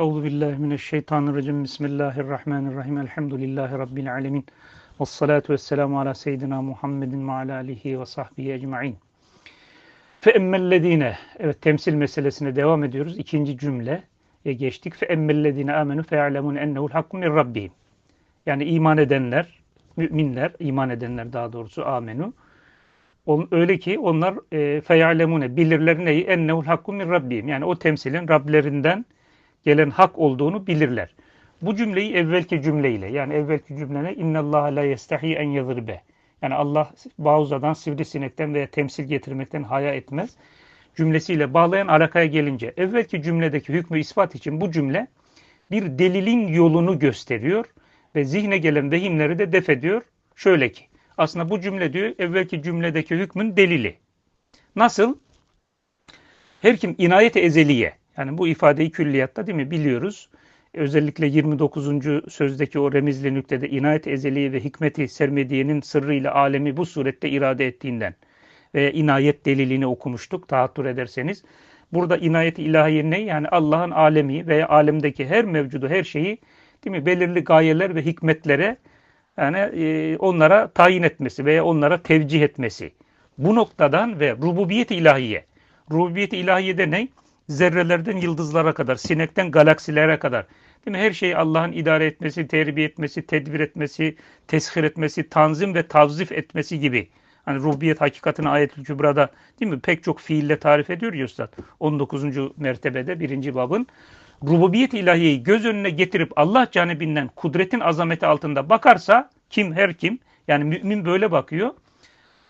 Euzu billahi mineşşeytanirracim. Bismillahirrahmanirrahim. Elhamdülillahi rabbil alamin. Ves salatu vesselamu ala seyyidina Muhammedin ve ala alihi ve sahbihi ecmaîn. Fe emmellezine evet temsil meselesine devam ediyoruz. İkinci cümleye geçtik. Fe emmellezine amenu fe ya'lemun ennehu'l hakku min rabbihim. Yani iman edenler, müminler, iman edenler daha doğrusu amenu. Öyle ki onlar e, feyalemune bilirler neyi? Ennehu'l hakku min rabbihim. Yani o temsilin Rablerinden gelen hak olduğunu bilirler. Bu cümleyi evvelki cümleyle yani evvelki cümlene innallaha la yestahi en yadribe. Yani Allah bağuzadan, sivrisinekten veya temsil getirmekten haya etmez. Cümlesiyle bağlayan alakaya gelince evvelki cümledeki hükmü ispat için bu cümle bir delilin yolunu gösteriyor ve zihne gelen vehimleri de def ediyor. Şöyle ki aslında bu cümle diyor evvelki cümledeki hükmün delili. Nasıl? Her kim inayet ezeliye yani bu ifadeyi külliyatta değil mi biliyoruz. Özellikle 29. sözdeki o remizli nüktede inayet ezeliye ve hikmeti sermediyenin sırrıyla alemi bu surette irade ettiğinden ve inayet delilini okumuştuk tahattür ederseniz. Burada inayet ilahiye ne? Yani Allah'ın alemi veya alemdeki her mevcudu, her şeyi değil mi belirli gayeler ve hikmetlere yani e, onlara tayin etmesi veya onlara tevcih etmesi. Bu noktadan ve rububiyet ilahiye. Rububiyet ilahiye de ne? Zerrelerden yıldızlara kadar, sinekten galaksilere kadar. Değil mi? Her şeyi Allah'ın idare etmesi, terbiye etmesi, tedbir etmesi, teshir etmesi, tanzim ve tavzif etmesi gibi. Hani rububiyet hakikatini ayet-ül kübrada değil mi? Pek çok fiille tarif ediyor ya Üstad. 19. mertebede birinci babın. Rububiyet ilahiyeyi göz önüne getirip Allah canibinden kudretin azameti altında bakarsa kim her kim yani mümin böyle bakıyor.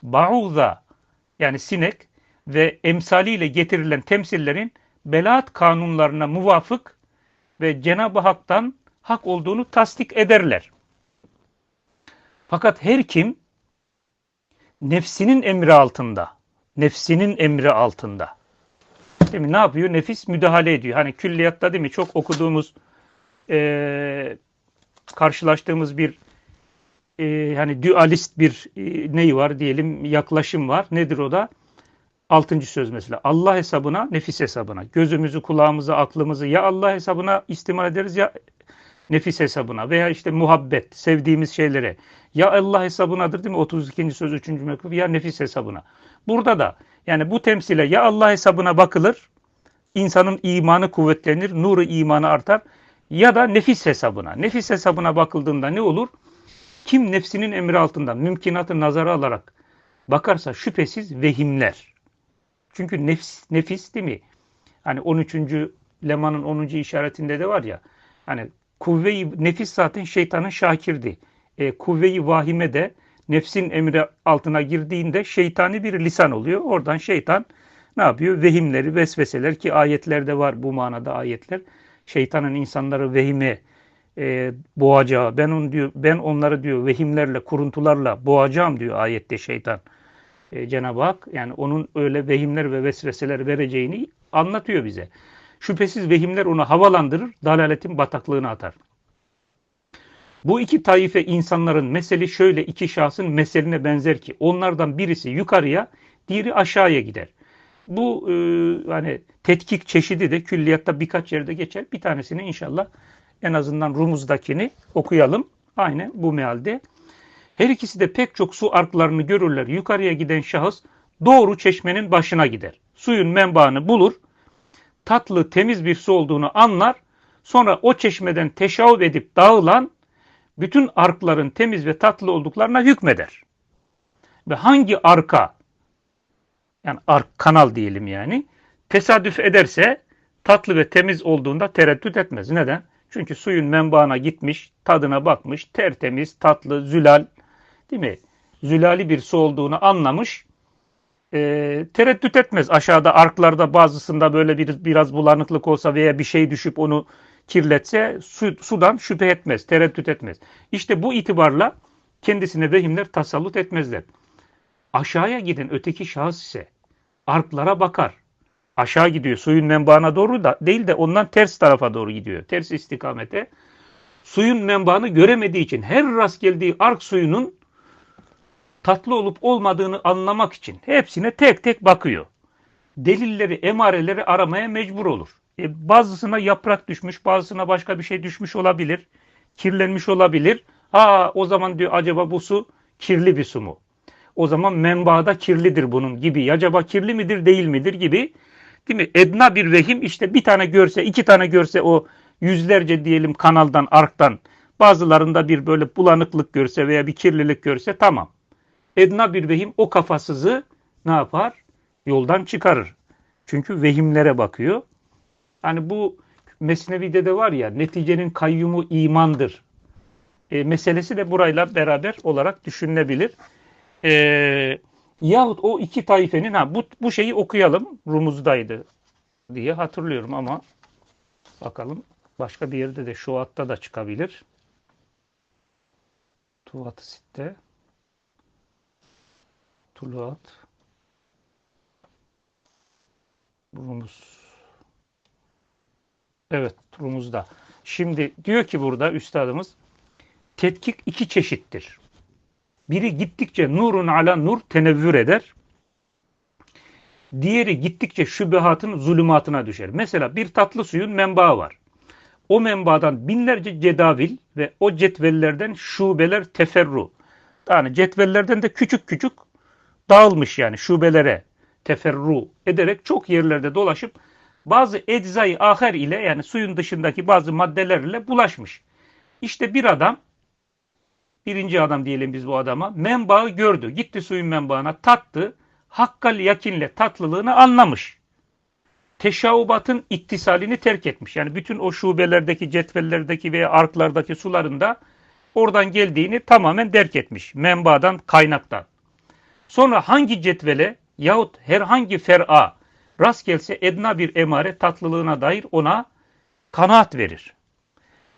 Ba'uza yani sinek ve emsaliyle getirilen temsillerin belaat kanunlarına muvafık ve Cenab-ı Hak'tan hak olduğunu tasdik ederler. Fakat her kim nefsinin emri altında, nefsinin emri altında. Mi? Ne yapıyor? Nefis müdahale ediyor. Hani külliyatta değil mi? Çok okuduğumuz, e, karşılaştığımız bir e, hani dualist bir e, neyi var diyelim yaklaşım var. Nedir o da? Altıncı söz mesela. Allah hesabına, nefis hesabına. Gözümüzü, kulağımızı, aklımızı ya Allah hesabına istimal ederiz ya nefis hesabına veya işte muhabbet, sevdiğimiz şeylere. Ya Allah hesabınadır değil mi? 32. söz 3. mektup ya nefis hesabına. Burada da yani bu temsile ya Allah hesabına bakılır, insanın imanı kuvvetlenir, nuru imanı artar ya da nefis hesabına. Nefis hesabına bakıldığında ne olur? Kim nefsinin emri altında mümkünatı nazara alarak bakarsa şüphesiz vehimler. Çünkü nefis, nefis değil mi? Hani 13. Leman'ın 10. işaretinde de var ya. Hani kuvve-i nefis zaten şeytanın şakirdi. E, kuvve-i vahime de nefsin emri altına girdiğinde şeytani bir lisan oluyor. Oradan şeytan ne yapıyor? Vehimleri, vesveseler ki ayetlerde var bu manada ayetler. Şeytanın insanları vehime e, boğacağı, ben on diyor, ben onları diyor vehimlerle, kuruntularla boğacağım diyor ayette şeytan e, Cenab-ı Hak yani onun öyle vehimler ve vesveseler vereceğini anlatıyor bize. Şüphesiz vehimler onu havalandırır, dalaletin bataklığına atar. Bu iki taife insanların meseli şöyle iki şahsın meseline benzer ki onlardan birisi yukarıya, diğeri aşağıya gider. Bu e, hani tetkik çeşidi de külliyatta birkaç yerde geçer. Bir tanesini inşallah en azından Rumuz'dakini okuyalım. Aynı bu mealde. Her ikisi de pek çok su arklarını görürler. Yukarıya giden şahıs doğru çeşmenin başına gider. Suyun menbaını bulur. Tatlı, temiz bir su olduğunu anlar. Sonra o çeşmeden teşavüp edip dağılan bütün arkların temiz ve tatlı olduklarına hükmeder. Ve hangi arka, yani ark kanal diyelim yani, tesadüf ederse tatlı ve temiz olduğunda tereddüt etmez. Neden? Çünkü suyun menbaına gitmiş, tadına bakmış, tertemiz, tatlı, zülal, değil mi? Zülali bir su olduğunu anlamış. E, tereddüt etmez. Aşağıda arklarda bazısında böyle bir biraz bulanıklık olsa veya bir şey düşüp onu kirletse su, sudan şüphe etmez, tereddüt etmez. İşte bu itibarla kendisine vehimler tasallut etmezler. Aşağıya giden öteki şahıs ise arklara bakar. Aşağı gidiyor. Suyun menbaına doğru da değil de ondan ters tarafa doğru gidiyor. Ters istikamete. Suyun menbaını göremediği için her rast geldiği ark suyunun tatlı olup olmadığını anlamak için hepsine tek tek bakıyor. Delilleri, emareleri aramaya mecbur olur. E, bazısına yaprak düşmüş, bazısına başka bir şey düşmüş olabilir. Kirlenmiş olabilir. Ha o zaman diyor acaba bu su kirli bir su mu? O zaman menbaada kirlidir bunun gibi. Acaba kirli midir değil midir gibi. Değil mi? Edna bir vehim işte bir tane görse, iki tane görse o yüzlerce diyelim kanaldan, arktan bazılarında bir böyle bulanıklık görse veya bir kirlilik görse tamam. Edna bir vehim o kafasızı ne yapar? Yoldan çıkarır. Çünkü vehimlere bakıyor. Hani bu Mesnevi'de de var ya neticenin kayyumu imandır. E, meselesi de burayla beraber olarak düşünülebilir. E, yahut o iki taifenin ha bu, bu şeyi okuyalım. Rumuz'daydı diye hatırlıyorum ama bakalım başka bir yerde de şu hatta da çıkabilir. Tuvat sitte Tuluat Rumuz Evet Rumuz'da. Şimdi diyor ki burada üstadımız tetkik iki çeşittir. Biri gittikçe nurun ala nur tenevvür eder. Diğeri gittikçe şübehatın zulümatına düşer. Mesela bir tatlı suyun menbaı var. O menbaadan binlerce cedavil ve o cetvellerden şubeler teferru. Yani cetvellerden de küçük küçük dağılmış yani şubelere teferru ederek çok yerlerde dolaşıp bazı eczayı aher ile yani suyun dışındaki bazı maddelerle bulaşmış. İşte bir adam birinci adam diyelim biz bu adama menbaı gördü. Gitti suyun menbaına tattı. Hakkal yakinle tatlılığını anlamış. Teşaubatın ittisalini terk etmiş. Yani bütün o şubelerdeki, cetvellerdeki veya arklardaki sularında oradan geldiğini tamamen derk etmiş. Menbadan, kaynaktan. Sonra hangi cetvele yahut herhangi fer'a rast gelse edna bir emare tatlılığına dair ona kanaat verir.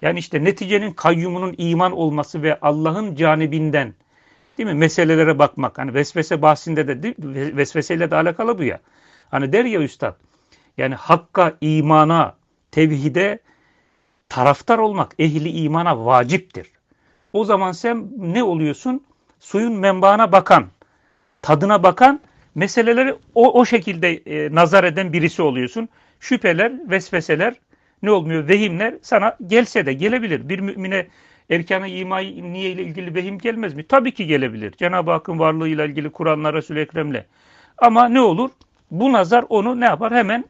Yani işte neticenin kayyumunun iman olması ve Allah'ın canibinden değil mi meselelere bakmak. Hani vesvese bahsinde de vesveseyle de alakalı bu ya. Hani der ya üstad yani hakka, imana, tevhide taraftar olmak ehli imana vaciptir. O zaman sen ne oluyorsun? Suyun menbaına bakan, tadına bakan meseleleri o, o şekilde e, nazar eden birisi oluyorsun. Şüpheler, vesveseler ne olmuyor? Vehimler sana gelse de gelebilir. Bir mümine erkanı imai niye ile ilgili vehim gelmez mi? Tabii ki gelebilir. Cenab-ı Hakk'ın varlığıyla ilgili Kur'an'la Resul-i Ekrem'le. Ama ne olur? Bu nazar onu ne yapar? Hemen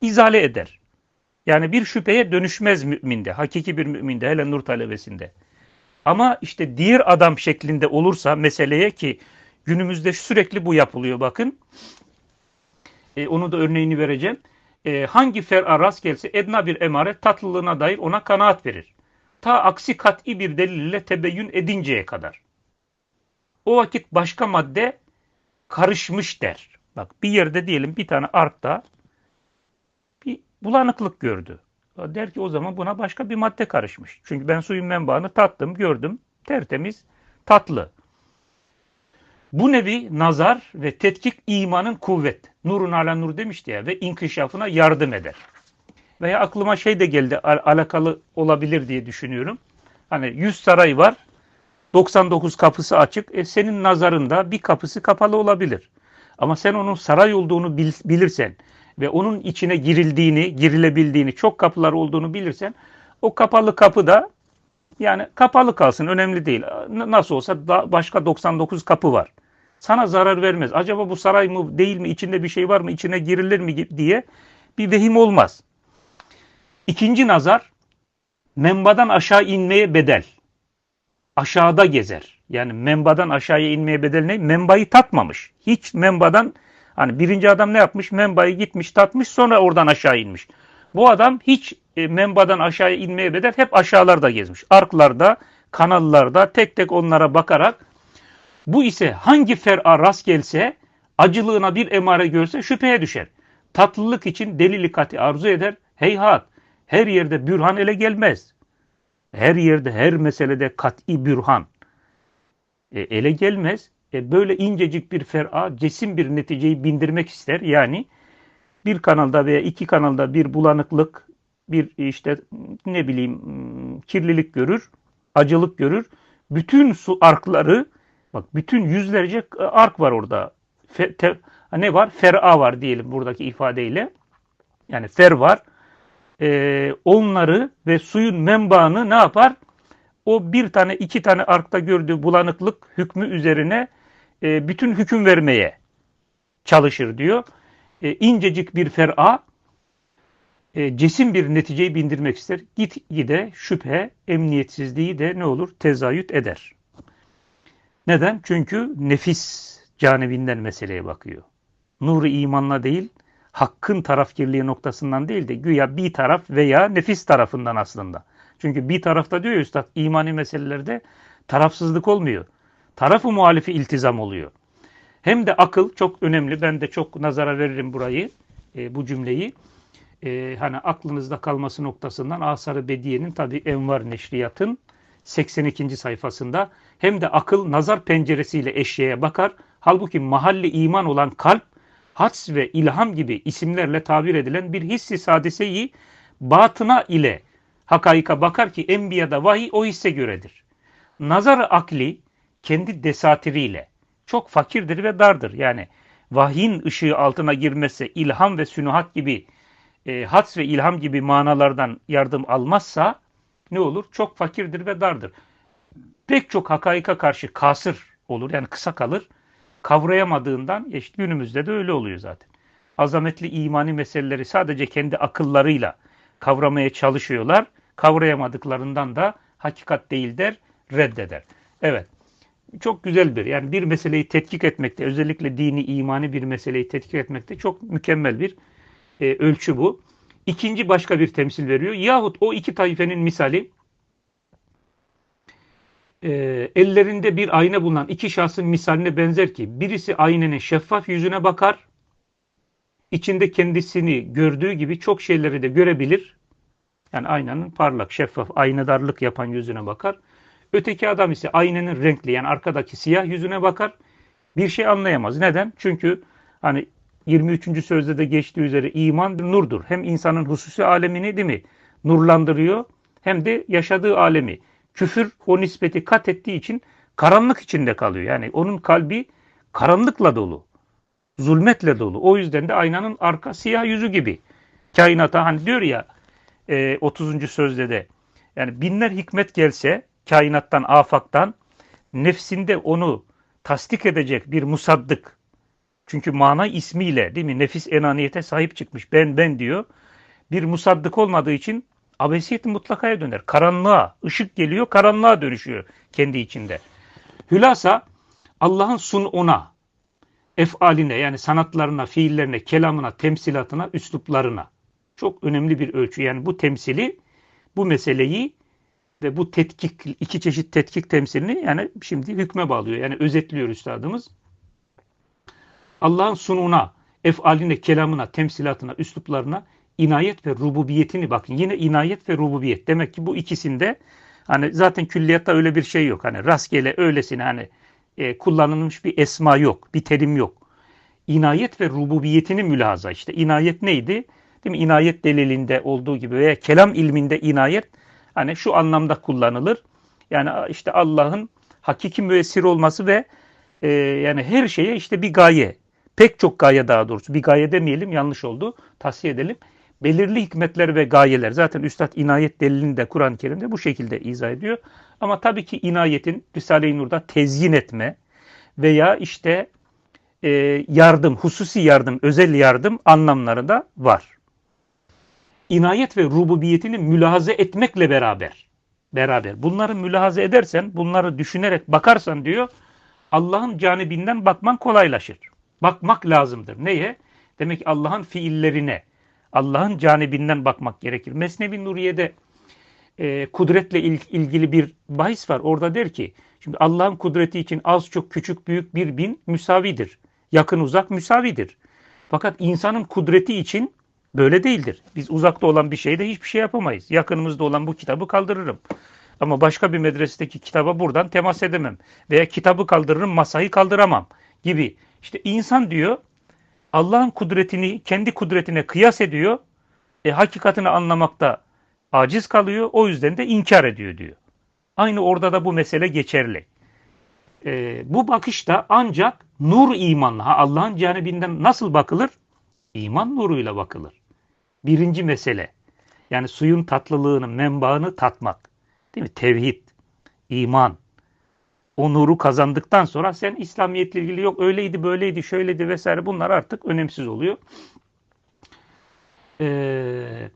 izale eder. Yani bir şüpheye dönüşmez müminde. Hakiki bir müminde. Hele nur talebesinde. Ama işte diğer adam şeklinde olursa meseleye ki günümüzde sürekli bu yapılıyor bakın. E, onu da örneğini vereceğim. E, hangi fer'a rast gelse edna bir emare tatlılığına dair ona kanaat verir. Ta aksi kat'i bir delille tebeyyün edinceye kadar. O vakit başka madde karışmış der. Bak bir yerde diyelim bir tane arkta bir bulanıklık gördü. Der ki o zaman buna başka bir madde karışmış. Çünkü ben suyun menbaını tattım, gördüm. Tertemiz, tatlı. Bu nevi nazar ve tetkik imanın kuvvet. Nurun ala nur demişti ya ve inkişafına yardım eder. Veya aklıma şey de geldi al alakalı olabilir diye düşünüyorum. Hani 100 saray var. 99 kapısı açık. E senin nazarında bir kapısı kapalı olabilir. Ama sen onun saray olduğunu bil, bilirsen ve onun içine girildiğini, girilebildiğini, çok kapılar olduğunu bilirsen o kapalı kapı da yani kapalı kalsın önemli değil. Nasıl olsa da başka 99 kapı var. Sana zarar vermez. Acaba bu saray mı değil mi? İçinde bir şey var mı? İçine girilir mi diye bir vehim olmaz. İkinci nazar menbadan aşağı inmeye bedel. Aşağıda gezer. Yani menbadan aşağıya inmeye bedel ne? Menbayı tatmamış. Hiç menbadan hani birinci adam ne yapmış? Menbayı gitmiş tatmış sonra oradan aşağı inmiş. Bu adam hiç e, menbadan aşağıya inmeye bedel hep aşağılarda gezmiş. Arklarda, kanallarda tek tek onlara bakarak bu ise hangi fer'a rast gelse acılığına bir emare görse şüpheye düşer. Tatlılık için delili kati arzu eder. Heyhat her yerde bürhan ele gelmez. Her yerde her meselede kat'i bürhan e, ele gelmez. E, böyle incecik bir fer'a cesim bir neticeyi bindirmek ister. Yani bir kanalda veya iki kanalda bir bulanıklık, bir işte ne bileyim kirlilik görür, acılık görür. Bütün su arkları bak bütün yüzlerce ark var orada. Fe, te, ne var? Fer'a var diyelim buradaki ifadeyle. Yani fer var, e, onları ve suyun menbaını ne yapar? O bir tane iki tane arkta gördüğü bulanıklık hükmü üzerine e, bütün hüküm vermeye çalışır diyor. E, incecik bir fer'a e, cesim bir neticeyi bindirmek ister. Git gide şüphe, emniyetsizliği de ne olur? Tezayüt eder. Neden? Çünkü nefis canibinden meseleye bakıyor. Nuru imanla değil, hakkın tarafkirliği noktasından değil de güya bir taraf veya nefis tarafından aslında. Çünkü bir tarafta diyor ya Üstad imani meselelerde tarafsızlık olmuyor. Tarafı muhalifi iltizam oluyor. Hem de akıl çok önemli. Ben de çok nazara veririm burayı, e, bu cümleyi. E, hani aklınızda kalması noktasından Asar-ı Bediye'nin tabi Envar Neşriyat'ın 82. sayfasında hem de akıl nazar penceresiyle eşeğe bakar. Halbuki mahalli iman olan kalp, hats ve ilham gibi isimlerle tabir edilen bir hissi sadiseyi batına ile hakaika bakar ki enbiyada vahiy o hisse göredir. Nazar akli kendi desatiriyle çok fakirdir ve dardır. Yani vahyin ışığı altına girmezse ilham ve sünuhat gibi e, hats ve ilham gibi manalardan yardım almazsa ne olur? Çok fakirdir ve dardır. Pek çok hakaika karşı kasır olur yani kısa kalır. Kavrayamadığından işte günümüzde de öyle oluyor zaten. Azametli imani meseleleri sadece kendi akıllarıyla kavramaya çalışıyorlar. Kavrayamadıklarından da hakikat değil der, reddeder. Evet. Çok güzel bir yani bir meseleyi tetkik etmekte özellikle dini imani bir meseleyi tetkik etmekte çok mükemmel bir e, ölçü bu. İkinci başka bir temsil veriyor. Yahut o iki taifenin misali e, ellerinde bir ayna bulunan iki şahsın misaline benzer ki birisi aynenin şeffaf yüzüne bakar, içinde kendisini gördüğü gibi çok şeyleri de görebilir. Yani aynanın parlak, şeffaf, aynadarlık yapan yüzüne bakar. Öteki adam ise aynenin renkli yani arkadaki siyah yüzüne bakar. Bir şey anlayamaz. Neden? Çünkü hani 23. sözde de geçtiği üzere iman nurdur. Hem insanın hususi alemini değil mi? Nurlandırıyor hem de yaşadığı alemi. Küfür o nispeti kat ettiği için karanlık içinde kalıyor. Yani onun kalbi karanlıkla dolu. Zulmetle dolu. O yüzden de aynanın arka siyah yüzü gibi. Kainata hani diyor ya 30. E, sözde de yani binler hikmet gelse kainattan, afaktan nefsinde onu tasdik edecek bir musaddık, çünkü mana ismiyle değil mi? Nefis enaniyete sahip çıkmış. Ben ben diyor. Bir musaddık olmadığı için abesiyet mutlakaya döner. Karanlığa, ışık geliyor, karanlığa dönüşüyor kendi içinde. Hülasa Allah'ın sun ona, efaline yani sanatlarına, fiillerine, kelamına, temsilatına, üsluplarına. Çok önemli bir ölçü. Yani bu temsili, bu meseleyi ve bu tetkik, iki çeşit tetkik temsilini yani şimdi hükme bağlıyor. Yani özetliyor üstadımız. Allah'ın sununa, efaline, kelamına, temsilatına, üsluplarına inayet ve rububiyetini bakın. Yine inayet ve rububiyet. Demek ki bu ikisinde hani zaten külliyatta öyle bir şey yok. Hani rastgele öylesine hani e, kullanılmış bir esma yok, bir terim yok. İnayet ve rububiyetini mülahaza işte. İnayet neydi? Değil mi? İnayet delilinde olduğu gibi veya kelam ilminde inayet hani şu anlamda kullanılır. Yani işte Allah'ın hakiki müessir olması ve e, yani her şeye işte bir gaye, pek çok gaye daha doğrusu bir gaye demeyelim yanlış oldu tavsiye edelim. Belirli hikmetler ve gayeler zaten Üstad inayet delilini de Kur'an-ı Kerim'de bu şekilde izah ediyor. Ama tabii ki inayetin Risale-i Nur'da tezyin etme veya işte e, yardım, hususi yardım, özel yardım anlamları da var. İnayet ve rububiyetini mülahaza etmekle beraber, beraber bunları mülahaza edersen, bunları düşünerek bakarsan diyor, Allah'ın canibinden bakman kolaylaşır bakmak lazımdır. Neye? Demek ki Allah'ın fiillerine, Allah'ın canibinden bakmak gerekir. Mesnevi Nuriye'de e, kudretle il, ilgili bir bahis var. Orada der ki, şimdi Allah'ın kudreti için az çok küçük büyük bir bin müsavidir. Yakın uzak müsavidir. Fakat insanın kudreti için böyle değildir. Biz uzakta olan bir şeyde hiçbir şey yapamayız. Yakınımızda olan bu kitabı kaldırırım. Ama başka bir medresedeki kitaba buradan temas edemem. Veya kitabı kaldırırım, masayı kaldıramam gibi. İşte insan diyor Allah'ın kudretini kendi kudretine kıyas ediyor. E, hakikatini anlamakta aciz kalıyor. O yüzden de inkar ediyor diyor. Aynı orada da bu mesele geçerli. E, bu bakışta ancak nur imanla Allah'ın canibinden nasıl bakılır? İman nuruyla bakılır. Birinci mesele. Yani suyun tatlılığını, menbaını tatmak. Değil mi? Tevhid, iman. O nuru kazandıktan sonra sen İslamiyetle ilgili yok öyleydi, böyleydi, şöyleydi vesaire bunlar artık önemsiz oluyor. Ee,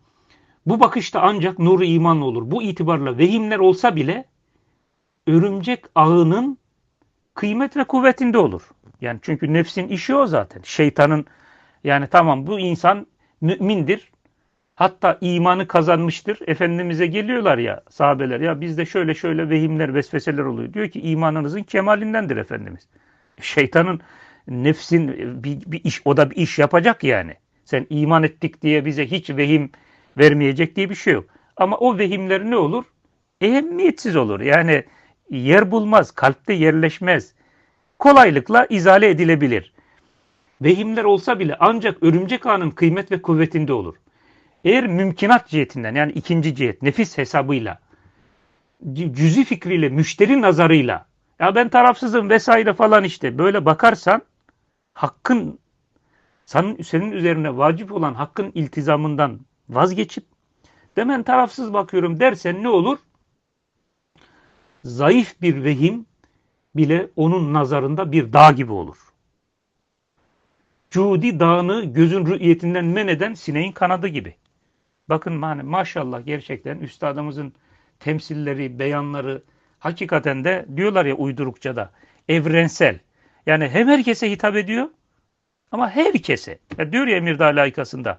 bu bakışta ancak nuru iman olur. Bu itibarla vehimler olsa bile örümcek ağının kıymet ve kuvvetinde olur. Yani çünkü nefsin işi o zaten. Şeytanın yani tamam bu insan mümindir. Hatta imanı kazanmıştır. Efendimiz'e geliyorlar ya sahabeler ya bizde şöyle şöyle vehimler, vesveseler oluyor. Diyor ki imanınızın kemalindendir Efendimiz. Şeytanın nefsin bir, bir iş o da bir iş yapacak yani. Sen iman ettik diye bize hiç vehim vermeyecek diye bir şey yok. Ama o vehimler ne olur? Ehemmiyetsiz olur. Yani yer bulmaz, kalpte yerleşmez. Kolaylıkla izale edilebilir. Vehimler olsa bile ancak örümcek ağının kıymet ve kuvvetinde olur. Eğer mümkinat cihetinden yani ikinci cihet nefis hesabıyla cüzi fikriyle müşteri nazarıyla ya ben tarafsızım vesaire falan işte böyle bakarsan hakkın senin, senin üzerine vacip olan hakkın iltizamından vazgeçip de ben tarafsız bakıyorum dersen ne olur? Zayıf bir vehim bile onun nazarında bir dağ gibi olur. Cudi dağını gözün rü'yetinden men eden sineğin kanadı gibi. Bakın yani maşallah gerçekten üstadımızın temsilleri, beyanları hakikaten de diyorlar ya uydurukça da evrensel. Yani hem herkese hitap ediyor ama herkese. Ya diyor ya Emirdağ layıkasında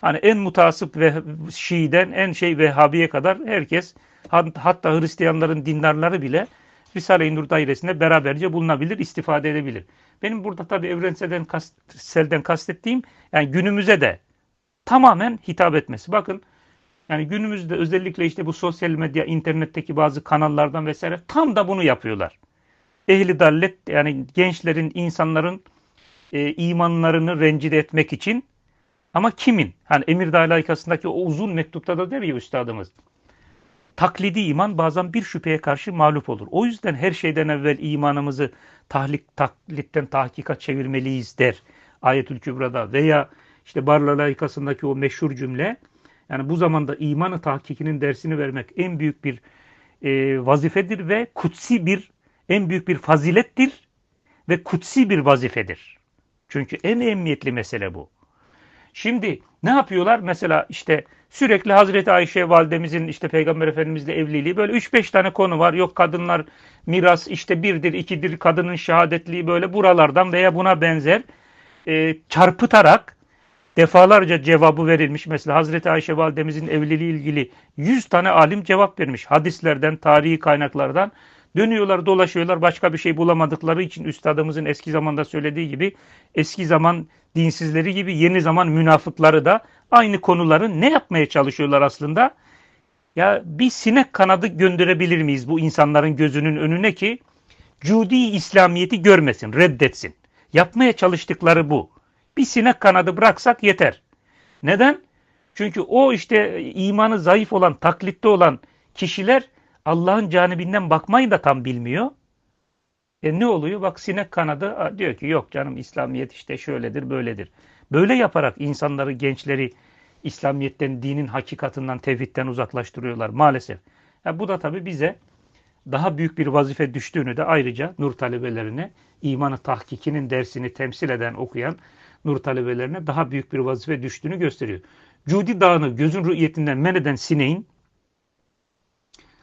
hani en mutasip ve Şii'den en şey Vehhabi'ye kadar herkes hatta Hristiyanların dindarları bile Risale-i Nur dairesinde beraberce bulunabilir, istifade edebilir. Benim burada tabii evrenselden, selden kastettiğim yani günümüze de tamamen hitap etmesi. Bakın yani günümüzde özellikle işte bu sosyal medya, internetteki bazı kanallardan vesaire tam da bunu yapıyorlar. Ehli dallet yani gençlerin, insanların e, imanlarını rencide etmek için ama kimin? Hani Emir Layıkası'ndaki o uzun mektupta da der ya üstadımız. Taklidi iman bazen bir şüpheye karşı mağlup olur. O yüzden her şeyden evvel imanımızı tahlik, taklitten tahkika çevirmeliyiz der Ayetül Kübra'da veya işte Barla layıkasındaki o meşhur cümle yani bu zamanda imanı tahkikinin dersini vermek en büyük bir e, vazifedir ve kutsi bir en büyük bir fazilettir ve kutsi bir vazifedir. Çünkü en emniyetli mesele bu. Şimdi ne yapıyorlar? Mesela işte sürekli Hazreti Ayşe validemizin işte Peygamber Efendimizle evliliği böyle 3-5 tane konu var. Yok kadınlar miras işte birdir, ikidir kadının şehadetliği böyle buralardan veya buna benzer e, çarpıtarak defalarca cevabı verilmiş. Mesela Hazreti Ayşe validemizin evliliği ilgili 100 tane alim cevap vermiş. Hadislerden, tarihi kaynaklardan dönüyorlar, dolaşıyorlar. Başka bir şey bulamadıkları için üstadımızın eski zamanda söylediği gibi eski zaman dinsizleri gibi yeni zaman münafıkları da aynı konuları ne yapmaya çalışıyorlar aslında? Ya bir sinek kanadı gönderebilir miyiz bu insanların gözünün önüne ki cudi İslamiyeti görmesin, reddetsin. Yapmaya çalıştıkları bu. Bir sinek kanadı bıraksak yeter. Neden? Çünkü o işte imanı zayıf olan, taklitte olan kişiler Allah'ın canibinden bakmayı da tam bilmiyor. E ne oluyor? Bak sinek kanadı diyor ki yok canım İslamiyet işte şöyledir böyledir. Böyle yaparak insanları, gençleri İslamiyet'ten, dinin hakikatinden, tevhidden uzaklaştırıyorlar maalesef. Ya bu da tabii bize daha büyük bir vazife düştüğünü de ayrıca nur talebelerine imanı tahkikinin dersini temsil eden, okuyan nur talebelerine daha büyük bir vazife düştüğünü gösteriyor. Cudi Dağı'nı gözün rü'yetinden men eden sineğin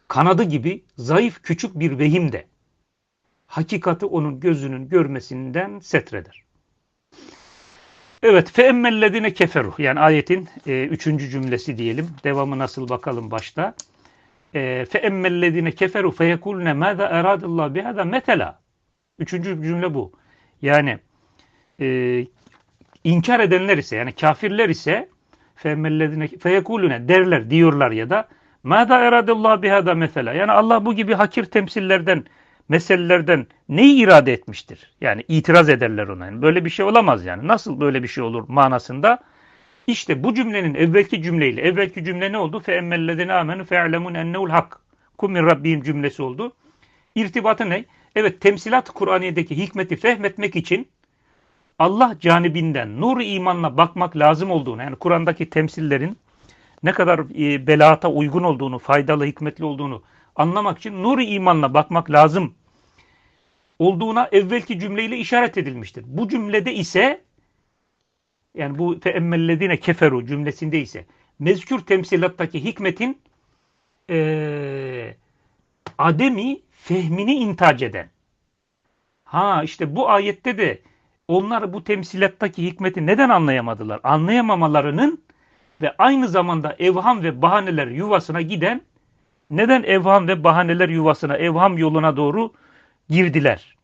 kanadı gibi zayıf küçük bir vehim de hakikati onun gözünün görmesinden setreder. Evet, feemmellezine keferu yani ayetin e, üçüncü cümlesi diyelim. Devamı nasıl bakalım başta. E, feemmellezine keferu feyekulne mâzâ eradallah bihâzâ metela. Üçüncü cümle bu. Yani e, İnkar edenler ise yani kafirler ise femmelledine feyekulune derler diyorlar ya da Mada eradallah bihada mesela. Yani Allah bu gibi hakir temsillerden, meselelerden neyi irade etmiştir? Yani itiraz ederler ona. Yani böyle bir şey olamaz yani. Nasıl böyle bir şey olur manasında? İşte bu cümlenin evvelki cümleyle, evvelki cümle ne oldu? Fe emmellezine amenu fe'lemun enneul hak. Kum min rabbihim cümlesi oldu. İrtibatı ne? Evet temsilat Kur'an'daki hikmeti fehmetmek için Allah canibinden nur imanla bakmak lazım olduğunu yani Kur'an'daki temsillerin ne kadar e, belata uygun olduğunu, faydalı, hikmetli olduğunu anlamak için nuru imanla bakmak lazım olduğuna evvelki cümleyle işaret edilmiştir. Bu cümlede ise yani bu feemmellezine keferu cümlesinde ise mezkür temsilattaki hikmetin e, ademi fehmini intac eden. Ha işte bu ayette de onlar bu temsilattaki hikmeti neden anlayamadılar? Anlayamamalarının ve aynı zamanda evham ve bahaneler yuvasına giden neden evham ve bahaneler yuvasına, evham yoluna doğru girdiler?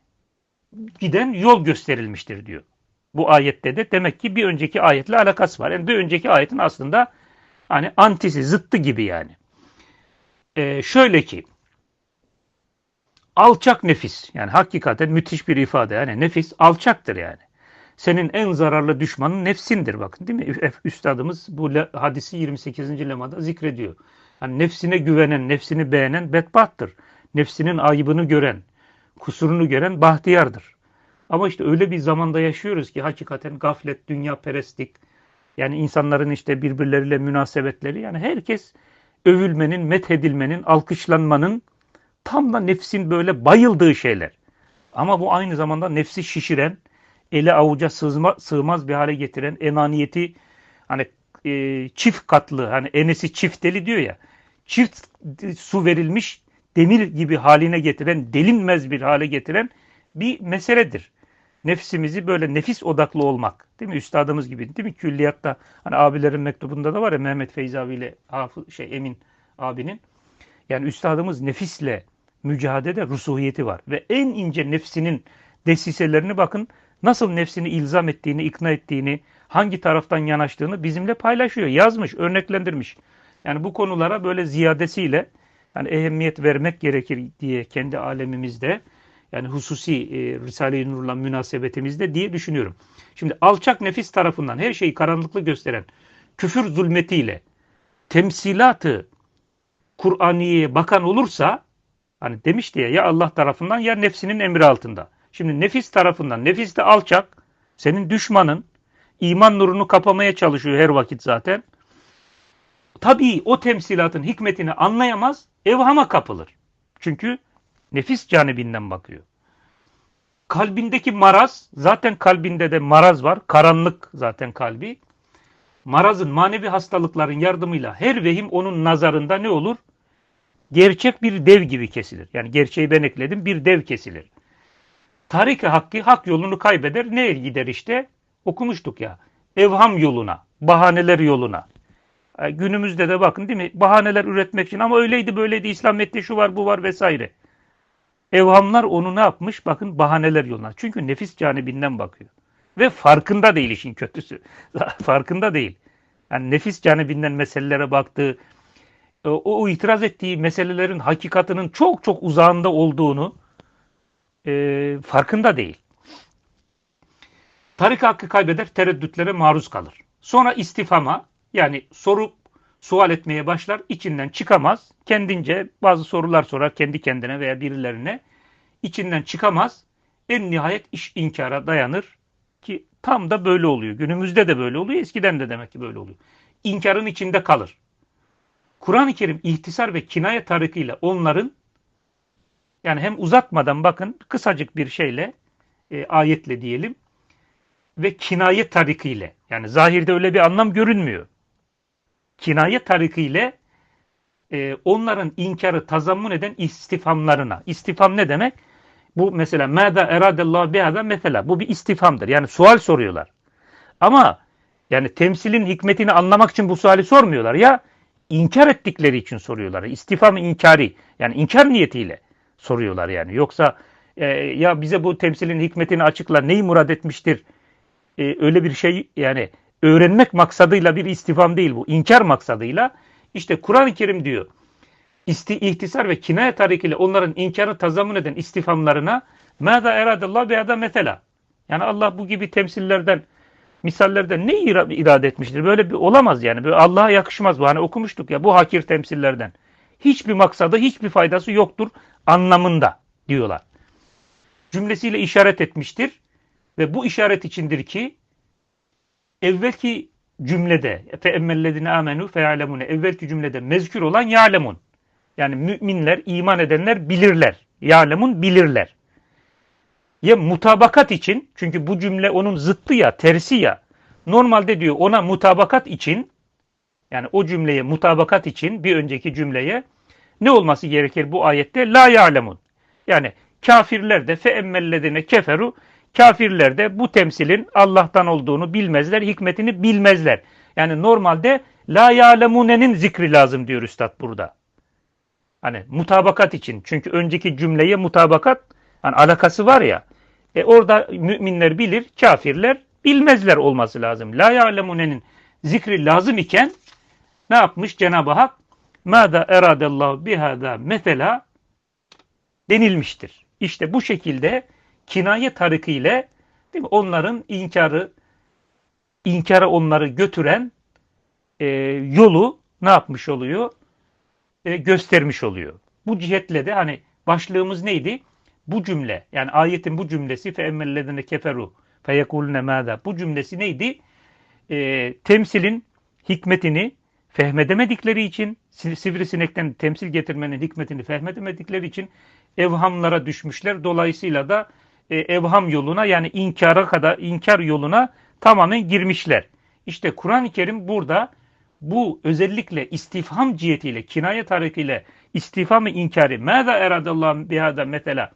Giden yol gösterilmiştir diyor. Bu ayette de demek ki bir önceki ayetle alakası var. Yani bir önceki ayetin aslında hani antisi, zıttı gibi yani. Ee, şöyle ki alçak nefis yani hakikaten müthiş bir ifade yani nefis alçaktır yani. Senin en zararlı düşmanın nefsindir bakın değil mi? Üstadımız bu hadisi 28. lemada zikrediyor. Yani nefsine güvenen, nefsini beğenen bedbahttır. Nefsinin ayıbını gören, kusurunu gören bahtiyardır. Ama işte öyle bir zamanda yaşıyoruz ki hakikaten gaflet, dünya perestlik, yani insanların işte birbirleriyle münasebetleri yani herkes övülmenin, methedilmenin, alkışlanmanın tam da nefsin böyle bayıldığı şeyler. Ama bu aynı zamanda nefsi şişiren, ele avuca sığma, sığmaz bir hale getiren, enaniyeti hani e, çift katlı, hani enesi çifteli diyor ya, çift su verilmiş demir gibi haline getiren, delinmez bir hale getiren bir meseledir. Nefsimizi böyle nefis odaklı olmak, değil mi? Üstadımız gibi, değil mi? Külliyatta, hani abilerin mektubunda da var ya Mehmet Feyzi abiyle Hafız, şey Emin abinin. Yani üstadımız nefisle mücadelede rusuhiyeti var. Ve en ince nefsinin desiselerini bakın nasıl nefsini ilzam ettiğini, ikna ettiğini, hangi taraftan yanaştığını bizimle paylaşıyor. Yazmış, örneklendirmiş. Yani bu konulara böyle ziyadesiyle yani ehemmiyet vermek gerekir diye kendi alemimizde yani hususi e, Risale-i Nur'la münasebetimizde diye düşünüyorum. Şimdi alçak nefis tarafından her şeyi karanlıklı gösteren küfür zulmetiyle temsilatı Kur'aniye'ye bakan olursa hani demişti ya ya Allah tarafından ya nefsinin emri altında. Şimdi nefis tarafından nefis de alçak senin düşmanın iman nurunu kapamaya çalışıyor her vakit zaten. Tabii o temsilatın hikmetini anlayamaz, evhama kapılır. Çünkü nefis canibinden bakıyor. Kalbindeki maraz, zaten kalbinde de maraz var. Karanlık zaten kalbi. Marazın, manevi hastalıkların yardımıyla her vehim onun nazarında ne olur? Gerçek bir dev gibi kesilir. Yani gerçeği ben ekledim, bir dev kesilir. Tarik-i hakkı, hak yolunu kaybeder. Neye gider işte? Okumuştuk ya. Evham yoluna, bahaneler yoluna. E, günümüzde de bakın değil mi? Bahaneler üretmek için ama öyleydi böyleydi İslam metni şu var bu var vesaire. Evhamlar onu ne yapmış? Bakın bahaneler yoluna. Çünkü nefis canibinden bakıyor. Ve farkında değil işin kötüsü. farkında değil. Yani nefis canibinden meselelere baktığı, o, o itiraz ettiği meselelerin hakikatinin çok çok uzağında olduğunu e, farkında değil. Tarik hakkı kaybeder, tereddütlere maruz kalır. Sonra istifama yani soru sual etmeye başlar, içinden çıkamaz. Kendince bazı sorular sorar kendi kendine veya birilerine. içinden çıkamaz. En nihayet iş inkara dayanır ki tam da böyle oluyor. Günümüzde de böyle oluyor, eskiden de demek ki böyle oluyor. İnkarın içinde kalır. Kur'an-ı Kerim ihtisar ve kinaye tarikıyla onların yani hem uzatmadan bakın kısacık bir şeyle e, ayetle diyelim ve kinaye tarikiyle yani zahirde öyle bir anlam görünmüyor kinaye tarikiyle e, onların inkarı tazammun eden istifamlarına. İstifam ne demek? Bu mesela mâdâ eradellahu bihâdâ mesela. Bu bir istifamdır. Yani sual soruyorlar. Ama yani temsilin hikmetini anlamak için bu suali sormuyorlar. Ya inkar ettikleri için soruyorlar. İstifam inkari. Yani inkar niyetiyle soruyorlar yani. Yoksa e, ya bize bu temsilin hikmetini açıkla neyi murad etmiştir? E, öyle bir şey yani öğrenmek maksadıyla bir istifam değil bu. İnkar maksadıyla. İşte Kur'an-ı Kerim diyor. İsti, ihtisar ve kinaye tarikiyle onların inkarı tazamun eden istifamlarına مَاذَا اَرَادَ اللّٰهُ بِيَادَ mesela. Yani Allah bu gibi temsillerden, misallerden ne irade etmiştir? Böyle bir olamaz yani. Allah'a yakışmaz bu. Hani okumuştuk ya bu hakir temsillerden. Hiçbir maksadı, hiçbir faydası yoktur anlamında diyorlar. Cümlesiyle işaret etmiştir. Ve bu işaret içindir ki evvelki cümlede fe emmellezine amenu fe ya'lemune evvelki cümlede mezkür olan ya'lemun. Yani müminler, iman edenler bilirler. Ya'lemun bilirler. Ya mutabakat için çünkü bu cümle onun zıttı ya, tersi ya. Normalde diyor ona mutabakat için yani o cümleye mutabakat için bir önceki cümleye ne olması gerekir bu ayette? La ya'lemun. Yani kafirler de fe emmellezine keferu kafirler de bu temsilin Allah'tan olduğunu bilmezler, hikmetini bilmezler. Yani normalde la ya'lemune'nin zikri lazım diyor üstad burada. Hani mutabakat için. Çünkü önceki cümleye mutabakat hani alakası var ya. E orada müminler bilir, kafirler bilmezler olması lazım. La ya'lemune'nin zikri lazım iken ne yapmış Cenab-ı Hak? Mâda eradallahu bihâdâ mesela denilmiştir. İşte bu şekilde kinaye tarikı ile değil mi? onların inkarı inkara onları götüren e, yolu ne yapmış oluyor? E, göstermiş oluyor. Bu cihetle de hani başlığımız neydi? Bu cümle yani ayetin bu cümlesi fe emmellezine keferu feyekulne mâdâ bu cümlesi neydi? E, temsilin hikmetini fehmedemedikleri için sivrisinekten temsil getirmenin hikmetini fehmedemedikleri için evhamlara düşmüşler. Dolayısıyla da e, evham yoluna yani inkara kadar inkar yoluna tamamen girmişler. İşte Kur'an-ı Kerim burada bu özellikle istifham cihetiyle, kinaye tarikiyle istifham-ı inkari mâzâ eradallahu bihâda mesela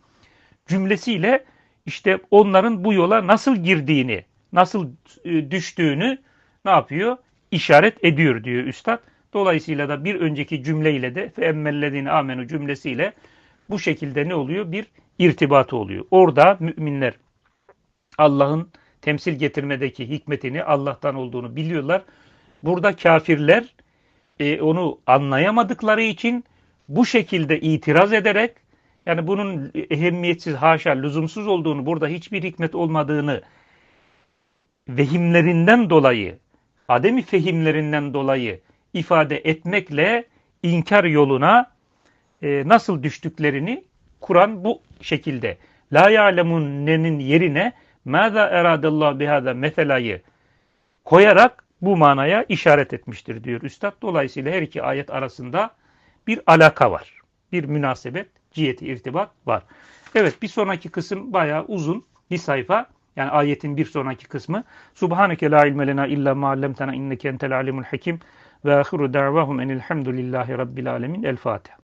cümlesiyle işte onların bu yola nasıl girdiğini, nasıl e, düştüğünü ne yapıyor? İşaret ediyor diyor üstad. Dolayısıyla da bir önceki cümleyle de fe emmellezine amenu cümlesiyle bu şekilde ne oluyor? Bir irtibatı oluyor. Orada müminler Allah'ın temsil getirmedeki hikmetini Allah'tan olduğunu biliyorlar. Burada kafirler e, onu anlayamadıkları için bu şekilde itiraz ederek yani bunun ehemmiyetsiz, haşa, lüzumsuz olduğunu, burada hiçbir hikmet olmadığını vehimlerinden dolayı, ademi fehimlerinden dolayı ifade etmekle inkar yoluna e, nasıl düştüklerini Kur'an bu şekilde. La ya'lemun nenin yerine mâzâ eradallahu bihâda meselayı koyarak bu manaya işaret etmiştir diyor Üstad. Dolayısıyla her iki ayet arasında bir alaka var. Bir münasebet, ciheti, irtibat var. Evet bir sonraki kısım bayağı uzun bir sayfa. Yani ayetin bir sonraki kısmı. Subhaneke la ilme lena illa ma allamtana inneke entel alimul hakim ve ahiru da'vahum enilhamdülillahi rabbil alemin. El Fatiha.